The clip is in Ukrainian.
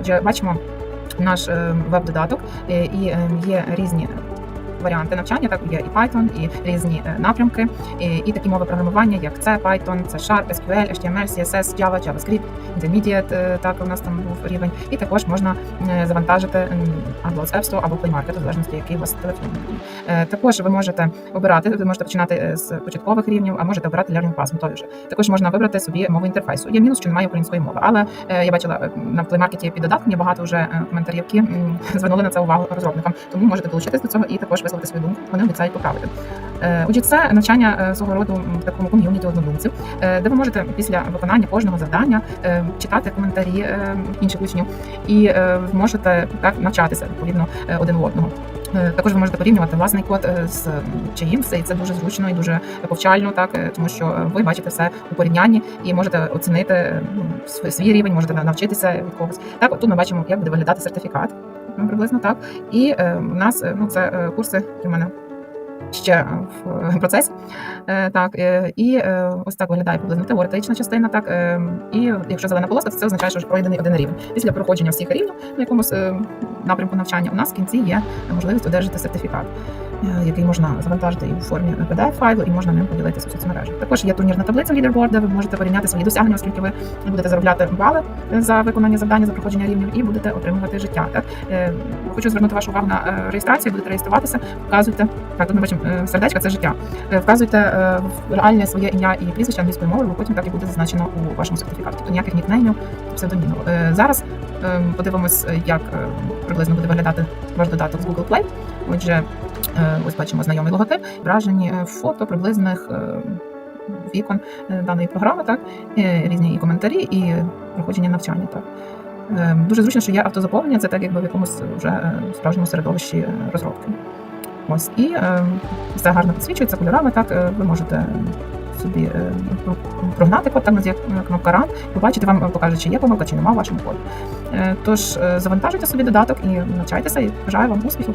Отже, бачимо наш е, веб-додаток е, і е, є різні. Варіанти навчання так є і Python, і різні е, напрямки, і, і такі мови програмування, як C, Python, C Sharp, SQL, HTML, CSS, Java, JavaScript, Intermediate, е, так у нас там був рівень. І також можна е, завантажити або з App Store, або Play Market, в залежності, який у вас телефон. Також ви можете обирати, ви можете починати з початкових рівнів, а можете обирати Learning Pass, готові вже. Також можна вибрати собі мову інтерфейсу. Є мінус, що немає української мови, але я бачила на Market під додатком є багато вже коментарів, які звернули на це увагу розробникам. Тому можете долучитись до цього і також висловити свою думку. Вони обіцяють поправити. Е, Отже, це навчання е, свого роду в такому ком'юніті однодумців, е, де ви можете після виконання кожного завдання читати коментарі інших учнів і можете так навчатися відповідно один у одного. Також ви можете порівнювати власний код з чиїмсь, і це дуже зручно і дуже повчально, так тому що ви бачите все у порівнянні і можете оцінити ну, свій- рівень, можете навчитися від когось. Так, от тут ми бачимо, як буде виглядати сертифікат приблизно так. І е, у нас е, ну це е, курси які мене ще в е, процесі. Е, Так, е, і е, ось так виглядає приблизно теоретична частина. Так, е, і якщо зелена полоса, то це означає, що вже пройдений один рівень. Після проходження всіх рівнів на якомусь е, напрямку навчання у нас в кінці є можливість одержати сертифікат, е, який можна завантажити і у формі pdf файлу, і можна ним поділитися у соцмережах. Також є турнірна таблиця Leaderboard, де ви можете порівняти свої досягнення, оскільки ви будете заробляти бали за виконання завдання за проходження рівнів і будете отримувати життя. Так Е, хочу звернути вашу увагу на е, реєстрацію. Будете реєструватися, вказуйте так. Тут ми бачимо е, сердечко, це життя. Е, Вказуйте е, реальне своє ім'я і прізвище англійською мовою, бо потім так і буде зазначено у вашому сертифікаті. Тобто ніяких нікнеймів, псевдонімів. Е, Зараз е, подивимось, е, як е, приблизно буде виглядати ваш додаток з Google Play. Отже, е, ось бачимо знайомий логотип, вражені е, фото приблизних е, вікон е, даної програми, так е, різні і коментарі, і проходження навчання. Так. Е, Дуже зручно, що є автозаповнення, це так якби в якомусь вже е, справжньому середовищі е, розробки. Ось і е, все гарно підсвічується кольорами. Так е, ви можете собі е, прогнати код, там у є кнопка Run, побачити, вам покаже, чи є помилка, чи нема в вашому коді. Е, Тож е, завантажуйте собі додаток і навчайтеся, і бажаю вам успіхів.